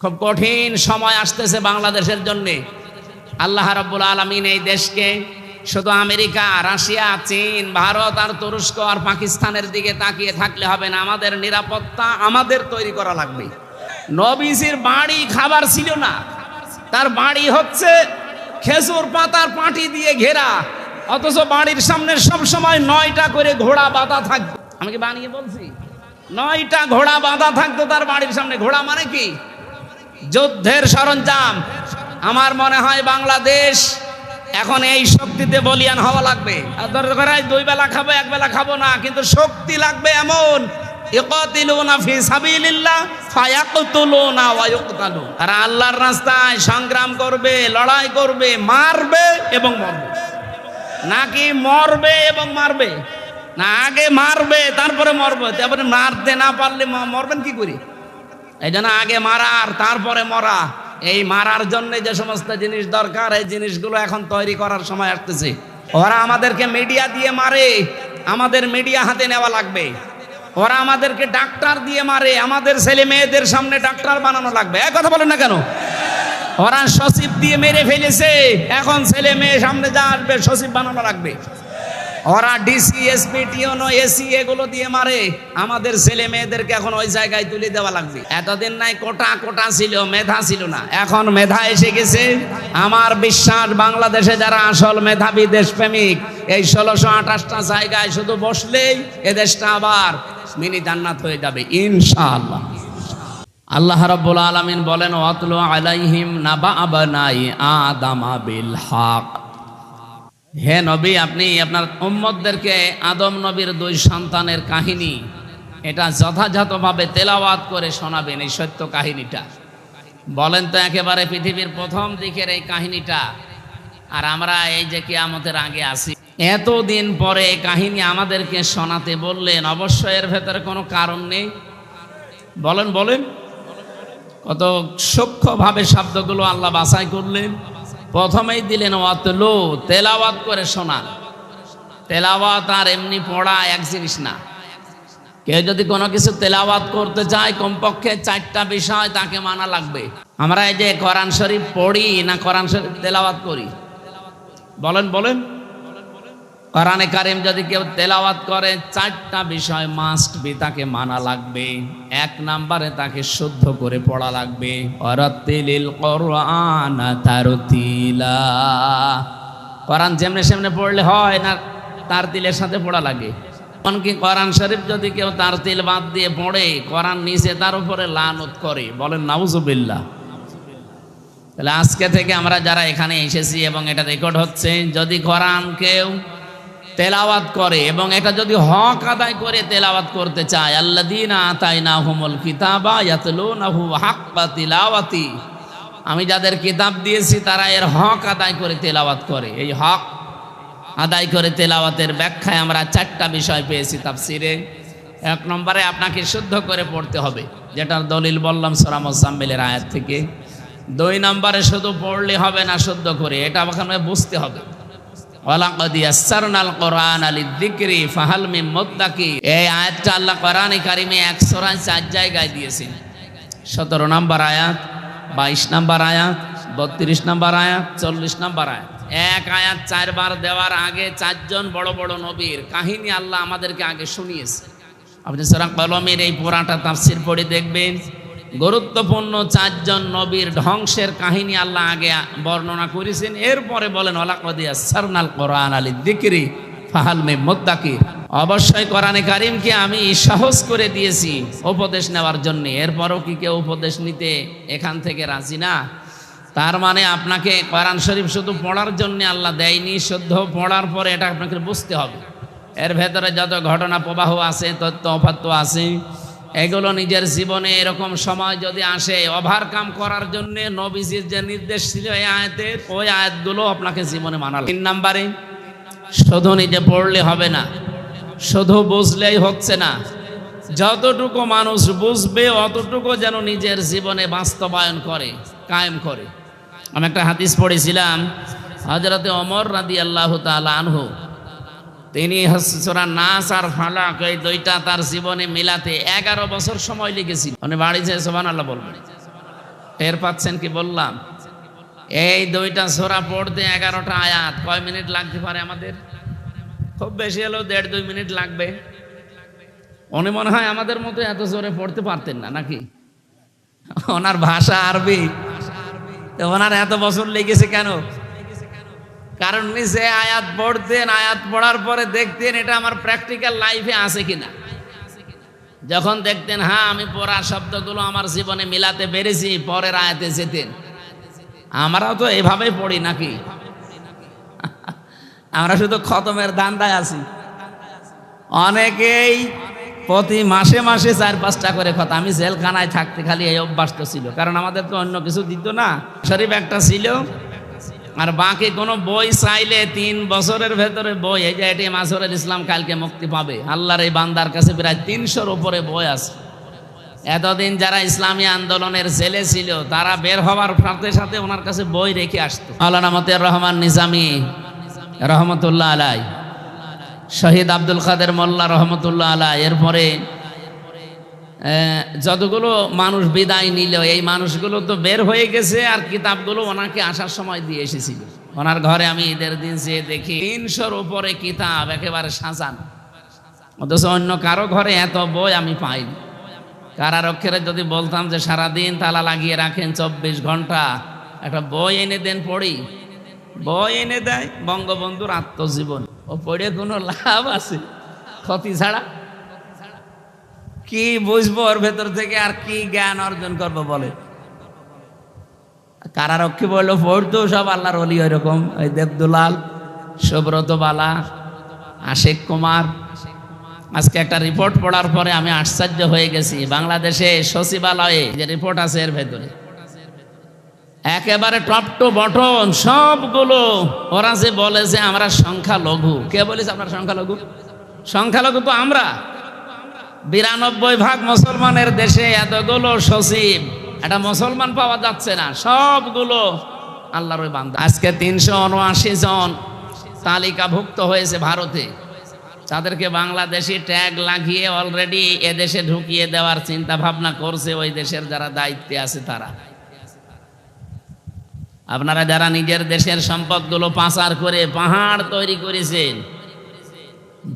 খুব কঠিন সময় আসতেছে বাংলাদেশের জন্যে। আল্লাহ রাব্বুল আলমিন এই দেশকে শুধু আমেরিকা, রাশিয়া, চীন, ভারত আর তুরস্ক আর পাকিস্তানের দিকে তাকিয়ে থাকলে হবে না, আমাদের নিরাপত্তা আমাদের তৈরি করা লাগবে। নবীজির বাড়ি খাবার ছিল না, তার বাড়ি হচ্ছে খেজুর পাতার পাটি দিয়ে ঘেরা, অথচ বাড়ির সামনে সব সময় নয়টা করে ঘোড়া বাঁধা থাকতো। আমি কি বানিয়ে বলছি? নয়টা ঘোড়া বাঁধা থাকতো তার বাড়ির সামনে। ঘোড়া মানে কি? যুদ্ধের সরঞ্জাম। আমার মনে হয় বাংলাদেশ এখন এই শক্তিতে বলিয়ান হওয়া লাগবে। আর দরকার দুই বেলা খাব, এক বেলা খাব না, কিন্তু শক্তি লাগবে এমন। তারা আল্লাহর রাস্তায় সংগ্রাম করবে, লড়াই করবে, মারবে এবং মরবে। নাকি মরবে এবং মারবে? না, আগে মারবে, তারপরে মরবে। তারপরে মারতে না পারলে মরবেন কি করি? এই জন্য আগে মারার তারপরে মরা। এই মারার জন্য যে সমস্ত জিনিস দরকার, এই জিনিসগুলো এখন তৈরি করার সময় আসতেছে। ওরা আমাদেরকে মিডিয়া দিয়ে মারে, আমাদের মিডিয়া হাতে নেওয়া লাগবে। ওরা আমাদেরকে ডাক্তার দিয়ে মারে, আমাদের ছেলে মেয়েদের সামনে ডাক্তার বানানো লাগবে। এক কথা বলেন না কেন? ওরা সচিব দিয়ে মেরে ফেলেছে, এখন ছেলে মেয়ে সামনে যা আসবে, সচিব বানানো লাগবে। ওরা ডিসি এসপি টিওনো এসি এগুলো দিয়ে মারে। আমাদের ছেলে মেয়েদেরকে এখন ওই জায়গায় তুলে দেওয়া লাগবে। এতদিন নাই কোটা কোটা ছিল, মেধা ছিল না। এখন মেধা এসে গেছে। আমার বিশ্বাস, বাংলাদেশে যারা আসল মেধাবী দেশপ্রেমিক, এই ষোলোশো আঠাশটা জায়গায় শুধু বসলেই এ দেশটা আবার মিনি জান্নাত হয়ে যাবে, ইনশাআল্লাহ। আল্লাহ রাব্বুল আলামিন বলেন, ওয়াতলু আলাইহিম নাবা আবনাই আদামা বিল হক। হে নবী, আপনি আপনার উম্মদদেরকে আদম নবীর দুই সন্তানের কাহিনী এটা যথাযথভাবে তেলাওয়াত করে শোনাবেন এই সত্য কাহিনীটা। বলেন তো একেবারে পৃথিবীর প্রথম দিকের এই কাহিনীটা, আর আমরা এই যে কিয়ামতের আগে আসি এতদিন পরে এই কাহিনী আমাদেরকে শোনাতে বললেন অবশ্যই এর ভেতরে কোনো কারণ নেই। বলেন বলেন। কত সূক্ষ্মভাবে শব্দগুলো আল্লাহ বাছাই করলেন। প্রথমেই দিলেন অতলু তেলাওয়াত করে শোনা। তেলাওয়াত আর এমনি পড়া এক জিনিস না। কেউ যদি কোনো কিছু তেলাওয়াত করতে চায়, কমপক্ষে চারটা বিষয় তাকে মানা লাগবে। আমরা এই যে কোরআন শরীফ পড়ি না কোরআন শরীফ তেলাওয়াত করি? বলেন বলেন। কোরআনে কারিম যদি কেউ তেলাওয়াত করে, চারটা বিষয় মাস্ট বি তাকে মানা লাগবে। এক নাম্বারে তাকে শুদ্ধ করে পড়া লাগবে। অরাতিলিল কোরআন তারতিলা। কোরআন যেমনে সেমনে পড়লে হয় না, তার তিলের সাথে পড়া লাগে। এমনকি কোরআন শরীফ যদি কেউ তার তিল বাদ দিয়ে পড়ে, কোরআন নিচে তার উপরে লানত করে। বলেন, নাউজুবিল্লাহ। তাহলে আজকে থেকে আমরা যারা এখানে এসেছি এবং এটা রেকর্ড হচ্ছে, যদি কোরআন কেউ তেলাওয়াত করে এবং এটা যদি হক আদায় করে তেলাওয়াত করতে চায় আল্লাদিন আতাই না হুমল কিতাবা ইয়াতলুনাহু হাক্কা তিলাওয়াতি। আমি যাদের কিতাব দিয়েছি, তারা এর হক আদায় করে তেলাওয়াত করে। এই হক আদায় করে তেলাওয়াতের ব্যাখ্যায় আমরা চারটা বিষয় পেয়েছি তাফসিরে। এক নম্বরে আপনাকে শুদ্ধ করে পড়তে হবে, যেটার দলিল বললাম সোরাম সাম্মিলের আয়াত থেকে। দুই নম্বরে শুধু পড়লে হবে না, শুদ্ধ করে। এটা ওখানে বুঝতে হবে। আল্লাহ কোরআনে কারিমে 104 জায়গায় দিয়েছেন। 17 নম্বর আয়াত 22 নম্বর আয়াত 32 নম্বর আয়াত 40 নম্বর আয়াত। এক আয়াত চারবার দেওয়ার আগে চারজন বড় বড় নবীর কাহিনী আল্লাহ আমাদেরকে আগে শুনিয়েছে। আপনি সুরা কলমের এই পুরাটা তাফসির পড়ে দেখবেন। গুরুত্বপূর্ণ চারজন নবীর ধ্বংসের কাহিনী আল্লাহ আগে বর্ণনা করেছেন। এরপরে বলেন ওলাকদিয়া সারনাল কোরআন আলী দিকরি ফাহাল মে মোদ্দাকি। অবশ্যই কোরআনে কারিমকে আমি সাহস করে দিয়েছি উপদেশ নেওয়ার জন্য। এরপরও কি কেউ উপদেশ নিতে এখান থেকে রাজি না? তার মানে আপনাকে কোরআন শরীফ শুধু পড়ার জন্য আল্লাহ দেয়নি, শুদ্ধ পড়ার পরে এটা আপনাকে বুঝতে হবে। এর ভেতরে যত ঘটনা প্রবাহ আছে তথ্য অপাত্য আছে এগুলো নিজের জীবনে এরকম সময় যদি আসে ওভারকাম করার জন্য নবীজির যে নির্দেশ ছিল এই আয়াতের, ওই আয়াতগুলো আপনাকে জীবনে মানাল তিন নাম্বারে, শুধু নিজে পড়লে হবে না, শুধু বুঝলেই হচ্ছে না, যতটুকু মানুষ বুঝবে অতটুকু যেন নিজের জীবনে বাস্তবায়ন করে, কায়েম করে। আমি একটা হাদিস পড়েছিলাম হজরতে অমর রাদি আল্লাহ তালা তিনি হসরা নাস আর ফালাক, এই দুইটা তার জীবনে মিলাতে এগারো বছর সময় লেগেছিল। মানে বাড়িতে সোবান আল্লাহ বলবেন টের পাচ্ছেন কি বললাম? এই দুইটা সোরা পড়তে এগারোটা আয়াত কয় মিনিট লাগতে পারে আমাদের? খুব বেশি হলেও দেড় দুই মিনিট লাগবে। উনি মনে হয় আমাদের মতো এত জোরে পড়তে পারতেন না, নাকি? ওনার ভাষা আরবি। ওনার এত বছর লেগেছে কেন? কারণ যে আয়াত পড়তেন, আয়াত পড়ার পরে দেখতেন এটা আমার প্র্যাকটিক্যাল লাইফে আছে কিনা। যখন দেখতেন হ্যাঁ আমি পড়া শব্দগুলো আমার জীবনে মিলাতে পেরেছি, পরের আয়াতে যেতেন। আমরাও তো এভাবেই পড়ি নাকি? আমরা শুধু খতমের দান্দায় আছি। অনেকেই প্রতি মাসে মাসে চার পাঁচটা করে কথা আমি জেলখানায় থাকতে খালি এই অভ্যাস তো ছিল। কারণ আমাদের তো অন্য কিছু দিত না। শরীফ একটা ছিল আর বাকি কোনো বই চাইলে তিন বছরের ভেতরে বই, এই যে এটি মাসুরুল ইসলাম কালকে মুক্তি পাবে। আল্লাহর এই বান্দার কাছে প্রায় তিনশোর উপরে বই আছে। এতদিন যারা ইসলামী আন্দোলনের ছেলে ছিল, তারা বের হওয়ার সাথে সাথে ওনার কাছে বই রেখে আসতো। আল্লাহ রহমান নিজামী, রহমতুল্লাহ আলাই, শহীদ আব্দুল কাদের মোল্লা রহমতুল্লাহ আলাই, এরপরে যতগুলো মানুষ বিদায় নিল, এই মানুষগুলো তো বের হয়ে গেছে আর কিতাবগুলো ওনাকে আসার সময় দিয়ে এসেছিল। ওনার ঘরে আমি ঈদের দিন যেয়ে দেখি, তিনশোর উপরে কিতাব একেবারে সাজানো। অথচ অন্য কারও ঘরে এত বই আমি পাইনি। কারারক্ষীরা যদি বলতাম যে, সারাদিন তালা লাগিয়ে রাখেন চব্বিশ ঘণ্টা, একটা বই এনে দেন পড়ি। বই এনে দেয় বঙ্গবন্ধুর আত্মজীবন। ও পড়ে কোনো লাভ আছে? ক্ষতি ছাড়া কি বুঝব ওর ভেতর থেকে আর কি জ্ঞান অর্জন করব বলে? কারারক্ষী বলল পড়তো সব আল্লাহর অলি ওইরকম। ওই দেবদুলাল, সুব্রত বালা, আশেক কুমার। আজকে একটা রিপোর্ট পড়ার পরে আমি আশ্চর্য হয়ে গেছি। বাংলাদেশে সচিবালয়ে যে রিপোর্ট আছে এর ভেতরে। একেবারে টপ টু বটন সবগুলো ওরা যে বলে যে আমরা সংখ্যা লঘু কে বলেছে আপনার সংখ্যা লঘু সংখ্যালঘু তো আমরা। বিরানব্বই ভাগ মুসলমানের দেশে এতগুলো সচিব একটা মুসলমান পাওয়া যাচ্ছে না, সবগুলো আল্লাহর আজকে তিনশো উনআশি জন তালিকাভুক্ত হয়েছে ভারতে। তাদেরকে বাংলাদেশি ট্যাগ লাগিয়ে অলরেডি এদেশে ঢুকিয়ে দেওয়ার চিন্তা ভাবনা করছে ওই দেশের যারা দায়িত্বে আছে তারা। আপনারা যারা নিজের দেশের সম্পদগুলো পাচার করে পাহাড় তৈরি করেছেন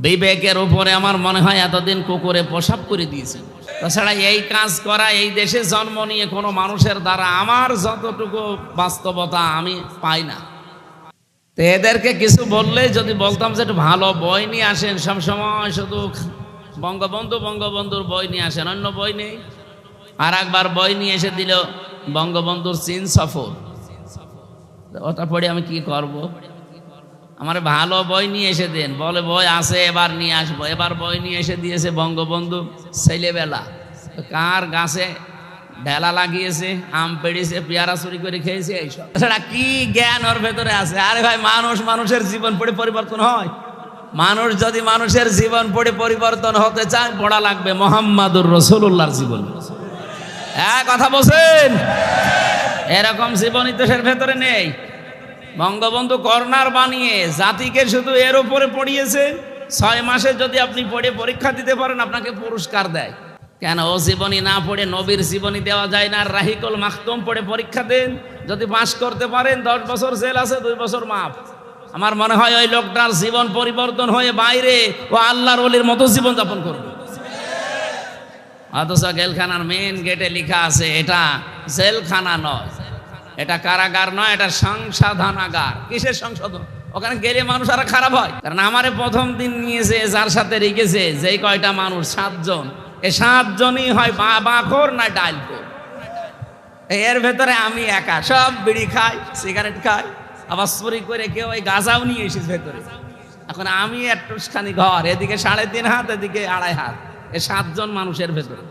বিবেকের উপরে আমার মনে হয় এতদিন কুকুরে প্রসাব করে দিয়েছে। তাছাড়া এই কাজ করা, এই দেশে জন্ম নিয়ে কোনো মানুষের দ্বারা আমার যতটুকু বাস্তবতা আমি পাই না। তো এদেরকে কিছু বললে যদি বলতাম যে একটু ভালো বই নিয়ে আসেন সবসময় শুধু বঙ্গবন্ধু, বঙ্গবন্ধুর বই নিয়ে আসেন, অন্য বই নেই। আর একবার বই নিয়ে এসে দিল বঙ্গবন্ধুর চীন সফর। ওটা পড়ে আমি কি করব। আমার ভালো বই নিয়ে এসে দেন। বলে, বই আছে, এবার নিয়ে আসব। এবার বই নিয়ে এসে দিয়েছে বঙ্গবন্ধু ছেলেবেলা। কার গাছে ঢেলা লাগিয়েছে, আম পেড়েছে, পেয়ারা চুরি করে খেয়েছে, এইসব। তাছাড়া কি জ্ঞান ওর ভেতরে আছে? আরে ভাই, মানুষ মানুষের জীবন পড়ে পরিবর্তন হয়। মানুষ যদি মানুষের জীবন পড়ে পরিবর্তন হতে চায়, পড়া লাগবে মোহাম্মদুর রসুল্লাহর জীবন। হ্যাঁ কথা বলছেন? এরকম জীবন ইতিহাসের ভেতরে নেই। বঙ্গবন্ধু কর্নার বানিয়ে জাতিকে শুধু এর উপরে পড়িয়েছে, ছয় মাসে যদি আপনি পড়ে পরীক্ষা দিতে পারেন, আপনাকে পুরস্কার দেয়। কেন ও জীবনী না পড়ে নবীর জীবনী দেওয়া যায় না? রাহিকুল মাখতুম পড়ে পরীক্ষা দেন, যদি পাশ করতে পারেন, দশ বছর জেল আছে, দুই বছর মাফ। আমার মনে হয় ওই লোকটার জীবন পরিবর্তন হয়ে বাইরে ও আল্লাহর অলির মতো জীবন যাপন করবে। অথচ জেলখানার মেন গেটে লেখা আছে, এটা জেলখানা নয়। এটা কারাগার নয়, এটা সংশোধনাগার কিসের সংশোধন? ওখানে গেলে মানুষ আর খারাপ হয়। কারণ আমারে প্রথম দিন নিয়েছে, যার সাথে রেখেছে, যেই কয়টা মানুষ? সাতজন। এ সাতজনই হয় বা বাখর না ডাইলখোর এর ভেতরে আমি একা। সব বিড়ি খাই, সিগারেট খাই, আবার চুরি করে কেউ ওই গাঁজাও নিয়ে এসেছে ভেতরে। এখন আমি একটুখানি ঘর, এদিকে সাড়ে তিন হাত, এদিকে আড়াই হাত। এ সাতজন মানুষের ভেতরে।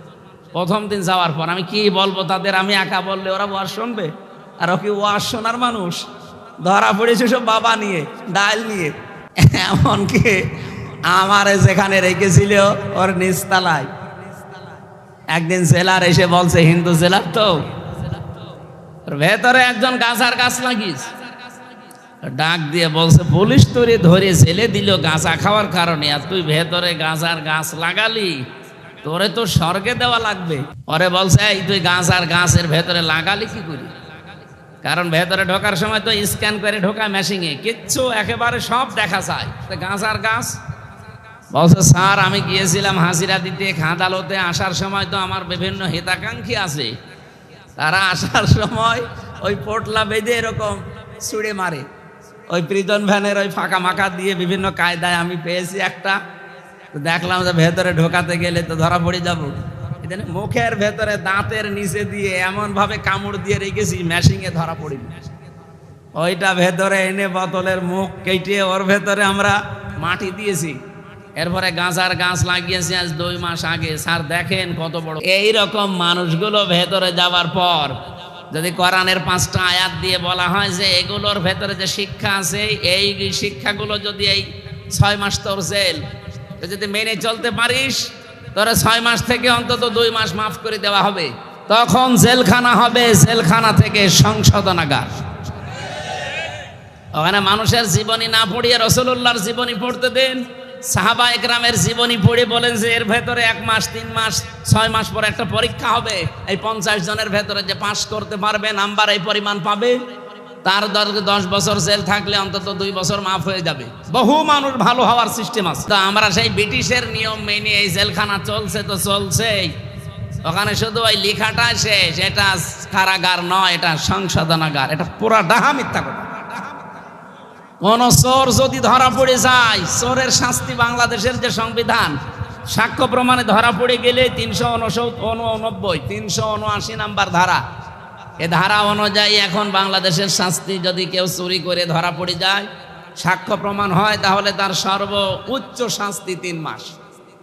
প্রথম দিন যাওয়ার পর আমি কি বলব তাদের? আমি একা বললে ওরা ওয়াজ শুনবে? আর ও কি ওয়াজ শোনার মানুষ? ধরা পড়েছে সব বাবা নিয়ে, ডাল নিয়ে। এমনকি আমারে যেখানে রেখেছিল, ওর নিচতলায়। একদিন জেলার এসে বলছে, হিন্দু জেলার তো? ভেতরে একজন গাছার গাছ লাগিস। ডাক দিয়ে বলছে, পুলিশ তোরে ধরে ছেলে দিল গাঁজা খাওয়ার কারণে, আর তুই ভেতরে গাঁজার গাছ লাগালি। তোরে তো স্বর্গে দেওয়া লাগবে। পরে বলছে, এই তুই গাছ আর গাছের ভেতরে লাগালি কি করি? কারণ ভেতরে ঢোকার সময় তো স্ক্যান করে ঢোকায় মেশিনে কিচ্ছু, একেবারে সব দেখা যায়। তো গাছ আর গাছ? বলছে, স্যার, আমি গিয়েছিলাম হাসিরা দিতে, খাদালতে আসার সময় তো আমার বিভিন্ন হিতাকাঙ্ক্ষী আছে। তারা আসার সময় ওই পোটলা বেঁধে এরকম ছুঁড়ে মারে। ওই প্রিজন ভ্যানের ওই ফাঁকা মাকা দিয়ে বিভিন্ন কায়দায় আমি পেয়েছি একটা। দেখলাম যে ভেতরে ঢোকাতে গেলে তো ধরা পড়ে যাব। মুখের ভেতরে দাঁতের নিচে দিয়ে এমন ভাবে কামড় দিয়ে রেখেছি মেশিংয়ে ধরা পড়ি ওইটা ভেতরে এনে বোতলের মুখ কেটে ওর ভেতরে আমরা মাটি দিয়েছি। এরপরে গাঁজার গাছ লাগিয়েছি আজ দুই মাস আগে। স্যার, দেখেন কত বড়। এই রকম মানুষগুলো ভেতরে যাওয়ার পর যদি কোরআনের পাঁচটা আয়াত দিয়ে বলা হয় যে এগুলোর ভেতরে যে শিক্ষা আছে, এই শিক্ষাগুলো যদি এই ছয় মাস তোর জেল। যদি মেনে চলতে পারিস তোরা ছয় মাস থেকে অন্তত দুই মাস মাফ করে দেওয়া হবে। তখন জেলখানা হবে, জেলখানা থেকে সংশোধনাগার। ওখানে মানুষের জীবনী না পড়িয়ে রসুল্লাহর জীবনী পড়তে দেন। সাহাবা একরামের জীবনী পড়ে বলেন যে, এর ভেতরে এক মাস, তিন মাস, ছয় মাস পর একটা পরীক্ষা হবে। এই পঞ্চাশ জনের ভেতরে যে পাশ করতে পারবে, নাম্বার এই পরিমাণ পাবে। তার দশ বছর জেল থাকলে অন্তত দুই বছর মাফ হয়ে যাবে। বহু মানুষ ভালো হওয়ার সিস্টেম আছে। তো আমরা সেই ব্রিটিশের নিয়ম মেনে এই জেলখানা চলছে তো চলছেই। ওখানে শুধু ওই লেখাটা শেষ, এটা কারাগার নয়, এটা সংশোধনাগার, এটা পুরা ডাহা মিথ্যা কথা। কোন চোর যদি ধরা পড়ে যায়, চোরের শাস্তি বাংলাদেশের যে সংবিধান, সাক্ষ্য প্রমাণে ধরা পড়ে গেলে তিনশো উননব্বই তিনশো উনআশি নাম্বার ধারা। এ ধারা অনুযায়ী এখন বাংলাদেশের শাস্তি যদি কেউ চুরি করে ধরা পড়ে যায়, সাক্ষ্য প্রমাণ হয়, তাহলে তার সর্ব উচ্চ শাস্তি তিন মাস।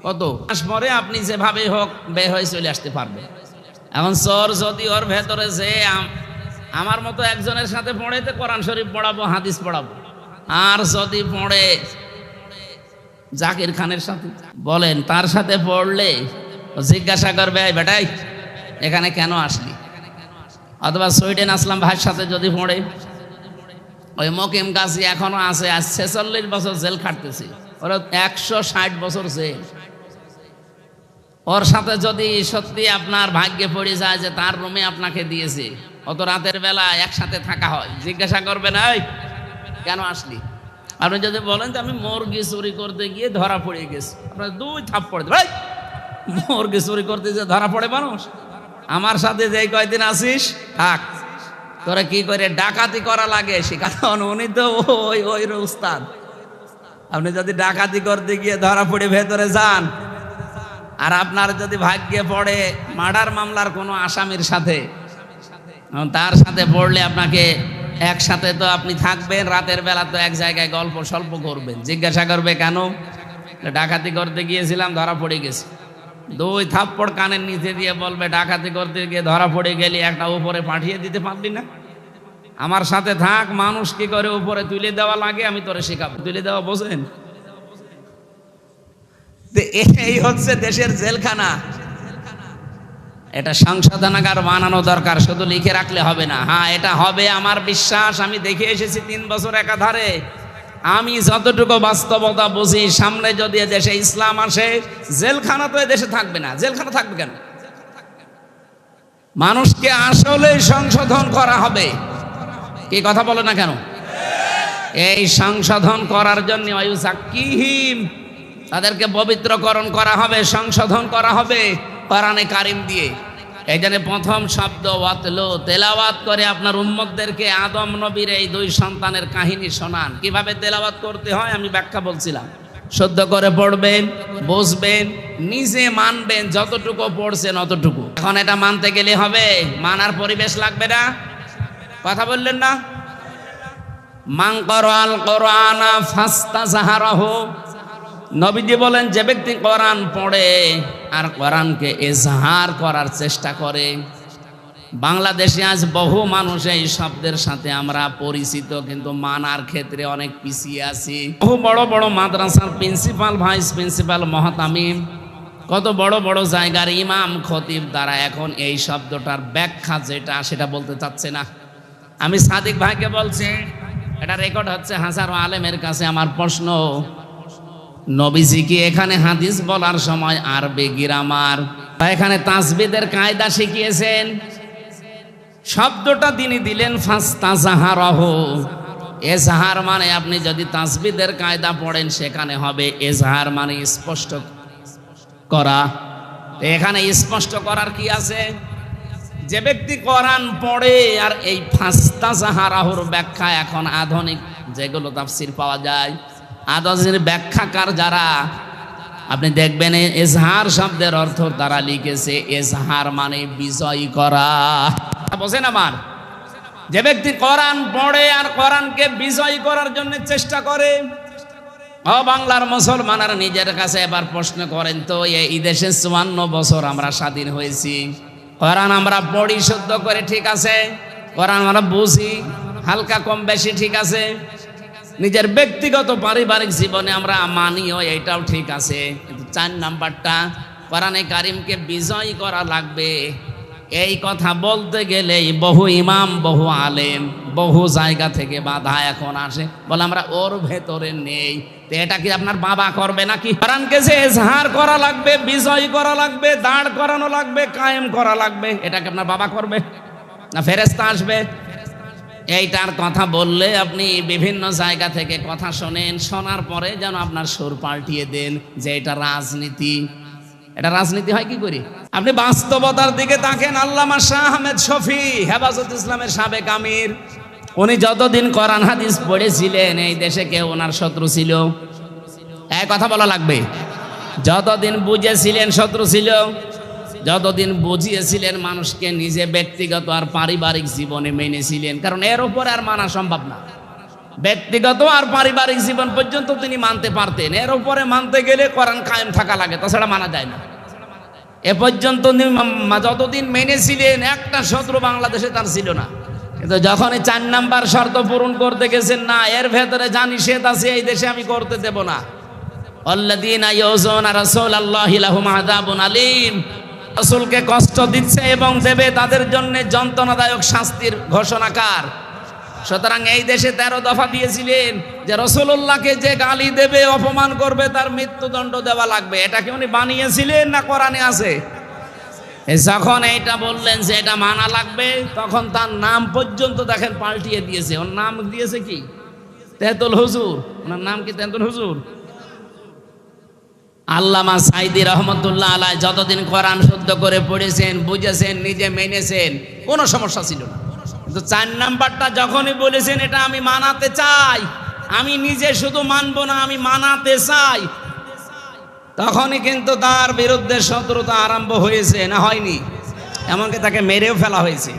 কত? মাস পরে আপনি যেভাবে হোক বে হয়ে চলে আসতে পারবে এখন চোর যদি ওর ভেতরে যে আম- আমার মতো একজনের সাথে পড়েতে কোরআন শরীফ পড়াবো, হাদিস পড়াবো। আর যদি পড়ে জাকির খানের সাথে, বলেন তার সাথে পড়লে জিজ্ঞাসা করবে, "এই বেটাই, এখানে কেন আসলি? অথবা সুইডেন আসলাম ভাইয়ের সাথে যদি পড়ে, ওই মকিম গাছি এখনও আছে, আজ ছেচল্লিশ বছর জেল খাটতেছি। ওরা একশো ষাট বছর জেল। ওর সাথে যদি সত্যি আপনার ভাগ্যে পড়ে যায় যে তার রুমে আপনাকে দিয়েছে, অত রাতের বেলা একসাথে থাকা হয়। জিজ্ঞাসা করবেন, এই, কেন আসলি? আপনি যদি বলেন যে আমি মুরগি চুরি করতে গিয়ে ধরা পড়ে গেছি। আপনার দুই থাপ পড়ে ভাই মুরগি চুরি করতে যে ধরা পড়ে মানুষ। আমার সাথে যে কয়দিন আসিস থাক। তোরা কি করে ডাকাতি করা লাগে? সে কারণ উনি তো ওই ওই উস্তাদ। আপনি যদি ডাকাতি করতে গিয়ে ধরা পড়ে ভেতরে যান, আর আপনার যদি ভাগ্যে পড়ে মার্ডার মামলার কোনো আসামির সাথে তার সাথে পড়লে আপনাকে একসাথে তো আপনি থাকবেন, রাতের বেলা তো এক জায়গায় গল্প স্বল্প করবেন। জিজ্ঞাসা করবে কেন? ডাকাতি করতে গিয়েছিলাম, ধরা পড়ে গেছি। দুই থাপ্পড় কানের নিচে দিয়ে বলবে ডাকাতি করতে গিয়ে ধরা পড়ে গেলি একটা উপরে পাঠিয়ে দিতে পারলি না। আমার সাথে থাক মানুষ কি করে উপরে তুলে দেওয়া লাগে আমি তোরে শেখাবো। তুলে দেওয়া বোঝেন? এই হচ্ছে দেশের জেলখানা। এটা সংশোধনাগার বানানো দরকার শুধু লিখে রাখলে হবে না। হ্যাঁ এটা হবে আমার বিশ্বাস আমি দেখে এসেছি তিন বছর একাধারে। আমি যতটুকু বাস্তবতা বুঝি, সামনে যদি দেশে ইসলাম আসে, জেলখানা তো দেশে থাকবে না। জেলখানা থাকবে কেন? মানুষকে আসলে সংশোধন করা হবে। কি কথা বলে না কেন? এই সংশোধন করার জন্য তাদেরকে পবিত্রকরণ করা হবে, সংশোধন করা হবে কোরআনে কারিম দিয়ে। জন্য প্রথম শব্দ ওয়াতলো, তেলাওয়াত করে আপনার উম্মতদেরকে আদম নবীর এই দুই সন্তানের কাহিনী শোনান। কীভাবে তেলাওয়াত করতে হয় আমি ব্যাখ্যা বলছিলাম। শুদ্ধ করে পড়বেন বসবেন নিজে মানবেন, যতটুকু পড়ছেন অতটুকু। এখন এটা মানতে গেলে হবে, মানার পরিবেশ লাগবে না। কথা বললেন না? মাংকর আল কোরআনা ফাস্তা জাহারাহ নবীজি বলেন, যে ব্যক্তি কোরআন পড়ে আর কোরআনকে এজাহার করার চেষ্টা করে। বাংলাদেশে আজ বহু মানুষ এই শব্দের সাথে আমরা পরিচিত, কিন্তু মানার ক্ষেত্রে অনেক পিছিয়ে আছি। বহু বড় বড় মাদ্রাসার প্রিন্সিপাল, ভাইস প্রিন্সিপাল, মহাতামিম, কত বড় বড় জায়গার ইমাম, খতিব দ্বারা এখন এই শব্দটার ব্যাখ্যা যেটা, সেটা বলতে চাচ্ছে না। আমি সাদিক ভাইকে বলছি, এটা রেকর্ড হচ্ছে হাজারো আলেমের কাছে আমার প্রশ্ন। নবীজি কি এখানে হাদিস বলার সময় আরবে গিরামার? বা এখানে তাসবিদের কায়দা শিখিয়েছেন? শব্দটা তিনি দিলেন, ফাস্তাজাহারহ। এজাহার মানে আপনি যদি তাসবিদের কায়দা পড়েন, সেখানে হবে এজাহার মানে স্পষ্ট করা। এখানে স্পষ্ট করার কি আছে? যে ব্যক্তি কোরআন পড়ে আর এই ফাস্তা জাহারাহুর ব্যাখ্যা এখন আধুনিক, যেগুলো তাফসির পাওয়া যায় আদজের ব্যাখ্যাকার যারা, আপনি দেখবেন এজহার শব্দের অর্থ তারা লিখেছে, এজহার মানে বিজয় করা। বোঝেন আমার। যে ব্যক্তি কোরআন পড়ে আর কোরআনকে বিজয় করার জন্য চেষ্টা করে, ও বাংলার মুসলমান আর নিজের কাছে এবার প্রশ্ন করেন, তো এই দেশে চুয়ান্ন বছর আমরা স্বাধীন হয়েছি? কোরআন আমরা পড়ি শুদ্ধ করে ঠিক আছে? কোরআন আমরা বুঝি? হালকা কম বেশি ঠিক আছে? নিজের ব্যক্তিগত পারিবারিক জীবনে আমরা মানিও, এটাও ঠিক আছে। কিন্তু চার নাম্বারটা, কোরআনে কারিমকে বিজয় করা লাগবে। এই কথা বলতে গেলেই বহু ইমাম, বহু আলেম, বহু জায়গা থেকে বাধা এখন আসে। বলে আমরা ওর ভেতরে নেই। তো এটা কি আপনার বাবা করবে নাকি? কোরআনকে যে এজহার করা লাগবে, বিজয় করা লাগবে, দাঁড় করানো লাগবে, কায়েম করা লাগবে, এটা কি আপনার বাবা করবে? না ফেরেস্তা আসবে? এইটার কথা বললে আপনি বিভিন্ন জায়গা থেকে কথা শোনেন, শোনার পরে যেন আপনার সুর পাল্টিয়ে দেন যে এটা রাজনীতি। এটা রাজনীতি হয় কি করি? আপনি বাস্তবতার দিকে তাকেন, আল্লামা শাহ আহমেদ শফি, হেফাজত ইসলামের সাবেক আমির। উনি যতদিন কোরআন হাদিস পড়েছিলেন, এই দেশে কেউ ওনার শত্রু ছিল। এক কথা বলা লাগবে। যতদিন বুঝেছিলেন শত্রু ছিল যতদিন বুঝিয়েছিলেন মানুষকে নিজে ব্যক্তিগত আর পারিবারিক জীবনে মেনেছিলেন, কারণ এর উপরে আর মানা সম্ভব না। ব্যক্তিগত আর পারিবারিক জীবন পর্যন্ত তিনি মানতে পারতেন, এর উপরে মানতে গেলে কোরআন কায়েম থাকা লাগে, তাছাড়া মানা যায় না। এ পর্যন্ত যতদিন মেনেছিলেন, একটা শত্রু বাংলাদেশে তার ছিল না। কিন্তু যখন এই চার নাম্বার শর্ত পূরণ করতে গেছেন, না, এর ভেতরে যা নিষেধ আছে, এই দেশে আমি করতে দেব না। রাসূলকে কষ্ট দিচ্ছে এবং দেবে তাদের জন্য যন্ত্রণাদায়ক শাস্তির ঘোষণাকার সুতরাং এই দেশে তেরো দফা দিয়েছিলেন যে রসুল্লাহকে যে গালি দেবে, অপমান করবে, তার মৃত্যুদণ্ড দেওয়া লাগবে। এটা কি উনি বানিয়েছিলেন না কোরআনে আছে? যখন এইটা বললেন যে এটা মানা লাগবে, তখন তার নাম পর্যন্ত দেখেন পাল্টিয়ে দিয়েছে। ওর নাম দিয়েছে কি? তেঁতুল হুজুর। ওনার নাম কি তেঁতুল হুজুর? আল্লামা সাইদি রহমতুল্লাহ আলাই যতদিন কোরআন শুদ্ধ করে পড়েছেন, বুঝেছেন, নিজে মেনেছেন, কোনো সমস্যা ছিল না। কিন্তু চার নাম্বারটা যখনই বলেছেন, এটা আমি মানাতে চাই, আমি নিজে শুধু মানব না, আমি মানাতে চাই। তখনই কিন্তু তার বিরুদ্ধে শত্রুতা আরম্ভ হয়েছে, না হয়নি? এমনকি তাকে মেরেও ফেলা হয়েছে।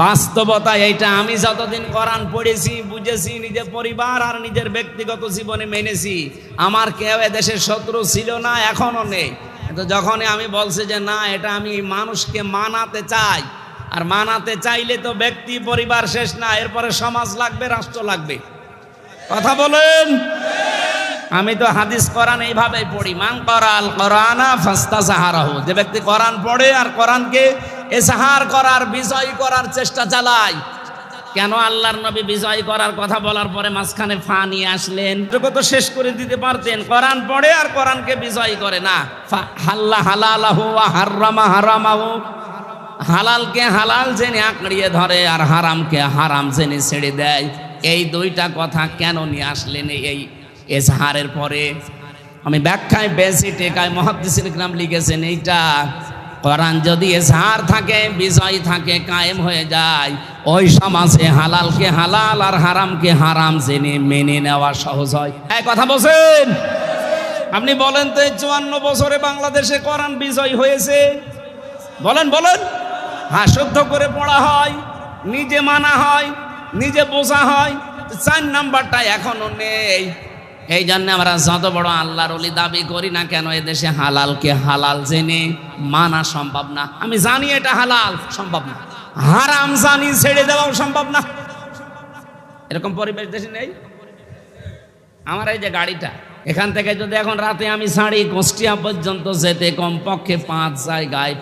বাস্তবতা এইটা আমি যতদিন কোরআন পড়েছি, বুঝেছি, নিজের পরিবার আর নিজের ব্যক্তিগত জীবনে মেনেছি, আমার কেউ দেশের শত্রু ছিল না, এখনও নেই। কিন্তু যখনই আমি বলছি যে না, এটা আমি মানুষকে মানাতে চাই, আর মানাতে চাইলে তো ব্যক্তি, পরিবার শেষ না, এরপরে সমাজ লাগবে, রাষ্ট্র লাগবে। কথা বলেন? আমি তো হাদিস কোরআন এইভাবেই পড়ি, মান করাল কোরআনা ফাস্তা সাহারাহু যে ব্যক্তি কোরআন পড়ে আর কোরআনকে এসাহার করার বিজয় করার চেষ্টা চালায় কেন আল্লাহর নবী বিজয় করার কথা বলার পরে মাঝখানে ফা নিয়ে আসলেন? তো শেষ করে দিতে পারতেন। কোরআন পড়ে আর কোরআনকে বিজয় করে না। হাল্লা হালালাহু হাররামা হারামাহু। হালালকে হালাল জেনে আঁকড়িয়ে ধরে আর হারামকে হারাম জেনে ছেড়ে দেয়। এই দুইটা কথা কেন নিয়ে আসলেন এই এজহারের পরে? আমি ব্যাখ্যায় বেশি টেকায় মহাদিসের গ্রাম লিখেছেন এইটা। কোরআন যদি এজহার থাকে, বিজয় থাকে, কায়েম হয়ে যায়, ওই সমাজে হালালকে হালাল আর হারামকে হারাম জেনে মেনে নেওয়া সহজ হয়। এই কথা বলছেন? আপনি বলেন তো চুয়ান্ন বছরে বাংলাদেশে কোরআন বিজয় হয়েছে। বলেন বলেন। হ্যাঁ শুদ্ধ করে পড়া হয়, নিজে মানা হয়, নিজে বোঝা হয়, চার নাম্বারটা এখনও নেই। এই জন্য আমরা যত বড় আল্লাহর অলি দাবি করি না কেন এদেশে হালালকে হালাল জেনে মানা সম্ভব না। আমি জানি এটা হালাল, সম্ভব না। হারাম জানি, ছেড়ে দেওয়াও সম্ভব না। এরকম পরিবেশ দেশে নেই? আমার এই যে গাড়িটা, এখান থেকে যদি এখন রাতে আমি ছাড়ি, কুষ্টিয়া পর্যন্ত যেতে কমপক্ষে পাঁচ জায়গায়